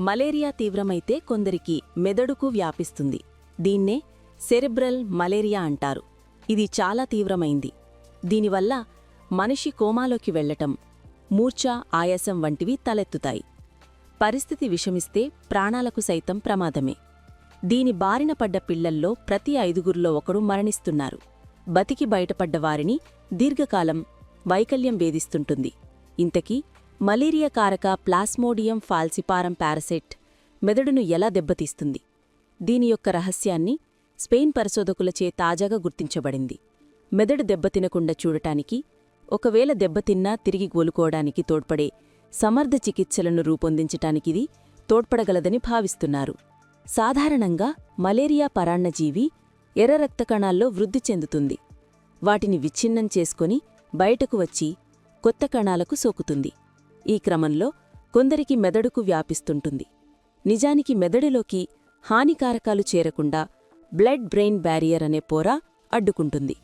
Malaria తీవ్రమైతే కొందరికి మెదడుకు వ్యాపిస్తుంది. దీన్నే సెరెబ్రల్ మలేరియా అంటారు. ఇది చాలా తీవ్రమైంది. దీనివల్ల మనిషి కోమాలోకి వెళ్ళటం మూర్ఛ ఆయాసం వంటివి తలెత్తుతాయి. పరిస్థితి విషమిస్తే ప్రాణాలకు సైతం ప్రమాదమే. దీని బారిన పడ్డ పిల్లల్లో ప్రతి ఐదుగురిలో ఒకడు మరణిస్తున్నారు. బతికి బయటపడ్డవారిని దీర్ఘకాలం వైకల్యం వేధిస్తుంటుంది. ఇంతకీ మలేరియా కారక ప్లాస్మోడియం ఫాల్సిపారం పారసెట్ మెదడును ఎలా దెబ్బతీస్తుంది? దీని యొక్క రహస్యాన్ని స్పెయిన్ పరిశోధకులచే తాజాగా గుర్తించబడింది. మెదడు దెబ్బతినకుండా చూడటానికి ఒకవేళ దెబ్బతిన్నా తిరిగి కోలుకోవడానికి తోడ్పడే సమర్థ చికిత్సలను రూపొందించటానికిది తోడ్పడగలదని భావిస్తున్నారు. సాధారణంగా మలేరియా పరాన్నజీవి ఎర్ర రక్త కణాల్లో వృద్ధి చెందుతుంది. వాటిని విచ్ఛిన్నం చేసుకొని బయటకు వచ్చి కొత్త కణాలకు సోకుతుంది. ఈ క్రమంలో కొందరికి మెదడుకు వ్యాపిస్తుంటుంది. నిజానికి మెదడులోకి హానికారకాలు చేరకుండా బ్లడ్ బ్రెయిన్ బ్యారియర్ అనే పొర అడ్డుకుంటుంది.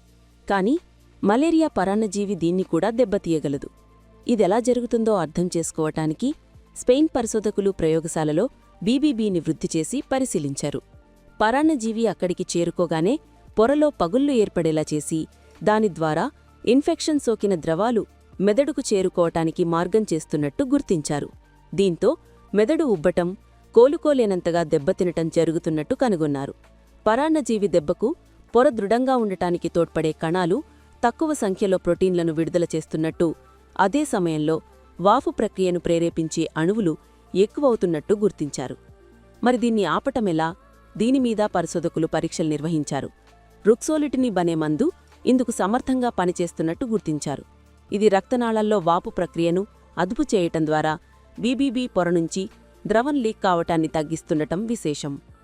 కానీ మలేరియా పరాన్నజీవి దీన్ని కూడా దెబ్బతీయగలదు. ఇదెలా జరుగుతుందో అర్థం చేసుకోవటానికి స్పెయిన్ పరిశోధకులు ప్రయోగశాలలో బీబీబీని వృద్ధి చేసి పరిశీలించారు. పరాన్నజీవి అక్కడికి చేరుకోగానే పొరలో పగుళ్ళు ఏర్పడేలా చేసి దాని ద్వారా ఇన్ఫెక్షన్ సోకిన ద్రవాలు మెదడుకు చేరుకోవటానికి మార్గం చేస్తున్నట్టు గుర్తించారు. దీంతో మెదడు ఉబ్బటం కోలుకోలేనంతగా దెబ్బతినటం జరుగుతున్నట్టు కనుగొన్నారు. పరాన్నజీవి దెబ్బకు పొర దృఢంగా ఉండటానికి తోడ్పడే కణాలు తక్కువ సంఖ్యలో ప్రోటీన్లను విడుదల చేస్తున్నట్టు అదే సమయంలో వాఫు ప్రక్రియను ప్రేరేపించే అణువులు ఎక్కువవుతున్నట్టు గుర్తించారు. మరి దీన్ని ఆపటమెలా దీనిమీద పరిశోధకులు పరీక్షలు నిర్వహించారు. రుక్సోలిటిని బనే మందు ఇందుకు సమర్థంగా పనిచేస్తున్నట్టు గుర్తించారు. ఇది రక్తనాళాల్లో వాపు ప్రక్రియను అదుపు చేయటం ద్వారా బీబీబీ పొర నుంచి ద్రవం లీక్ కావటాన్ని తగ్గిస్తుండటం విశేషం.